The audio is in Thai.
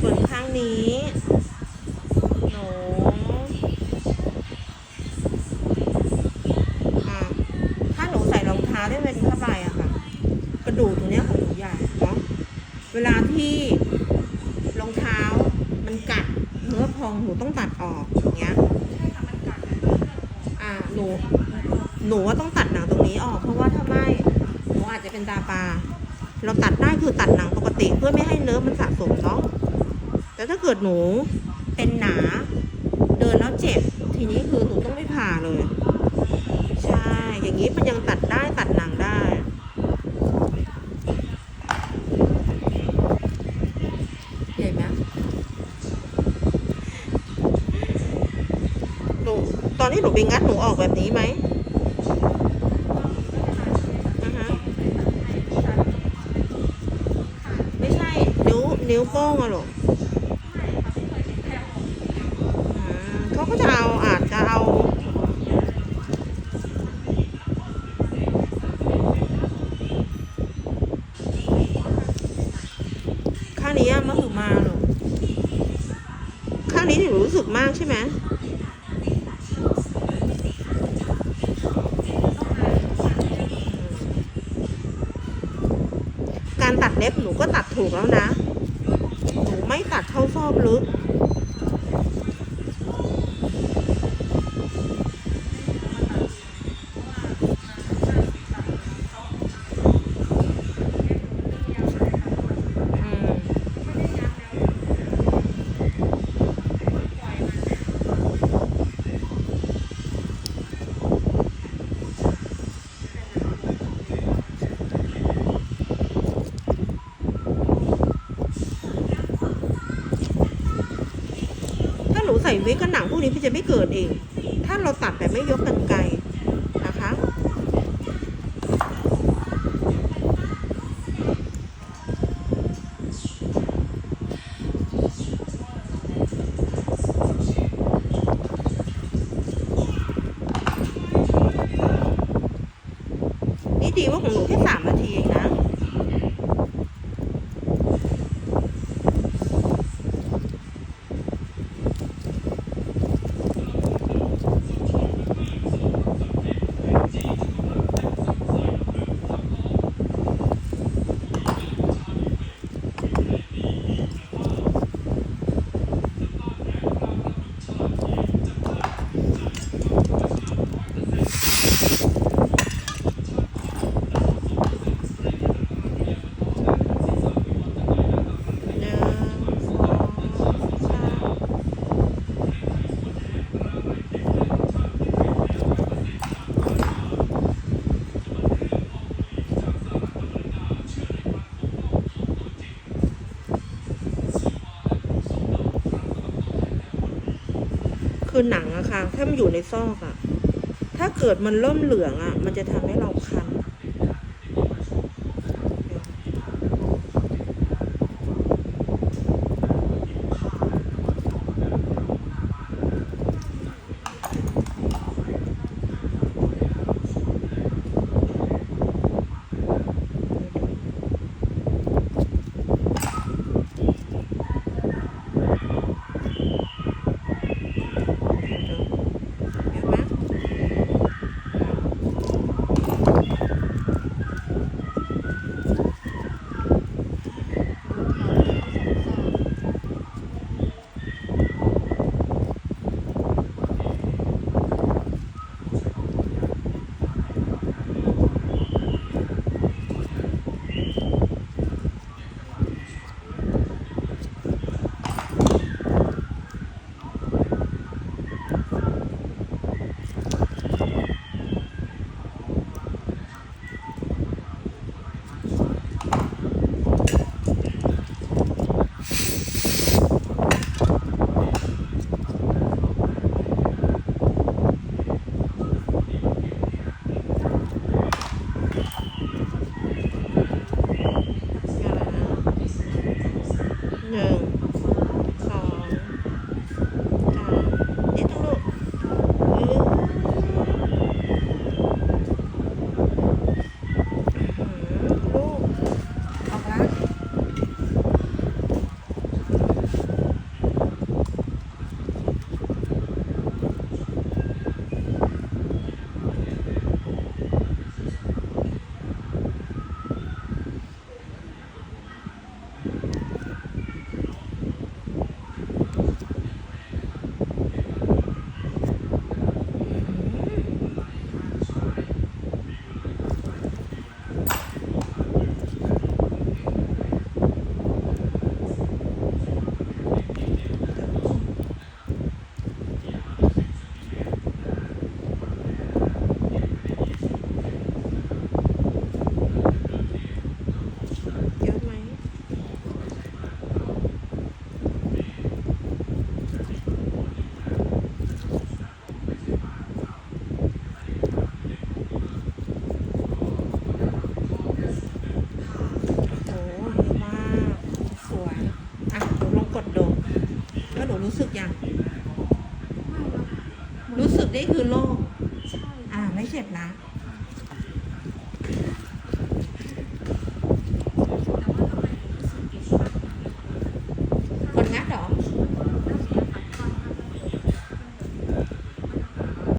ส่วนข้างนี้หนูอะถ้าหนูใส่รองเท้าที่เป็นผ้าใบอะค่ะ กระดูกตรงนี้ของหนูใหญ่เนาะเวลาที่รองเท้ามันกัดเนื้อพองหนูต้องตัดออกอย่างเงี้ยอ่าหนูหนูว่าต้องตัดหนังตรงนี้ออก เพราะว่าถ้าไม่หนูอาจจะเป็นตาปลาเราตัดได้คือตัดหนังปกติเพื่อไม่ให้เนื้อมันสะสมเนาะ แต่ถ้าเกิดหนูเป็นหนา เดินแล้วเจ็บ ทีนี้คือหนูต้องไม่ผ่าเลย ใช่ อย่างนี้มันยังตัดได้ตัดหนังได้ ใหญ่ไหมหนูตอนที่หนูไปงัดหนูออกแบบนี้ไหมไม่ใช่นิ้วนิ้วโป้งอะหรอางนี้อะมะหือมาหรอข้างนี้หนูรู้สึกมากใช่ไหมการตัดเล็บหนูก็ตัดถูกแล้วนะ หนูไม่ตัดเข้าซอกลึก ถ้าหนูใส่วิกกับหนังพวกนี้พี่จะไม่เกิดเอง ถ้าเราตัดแต่ไม่ยกกันไกลนะคะ นี่ดีว่าของหนูแค่สามนาทีเองนะ คือหนังอะค่ะ ถ้ามันอยู่ในซอกอะถ้าเกิดมันเริ่มเหลืองอะมันจะทำให้เราคัน รู้สึกยังไม่นะรู้สึกนี่คือโล่งใช่อ่าไม่เจ็บนะ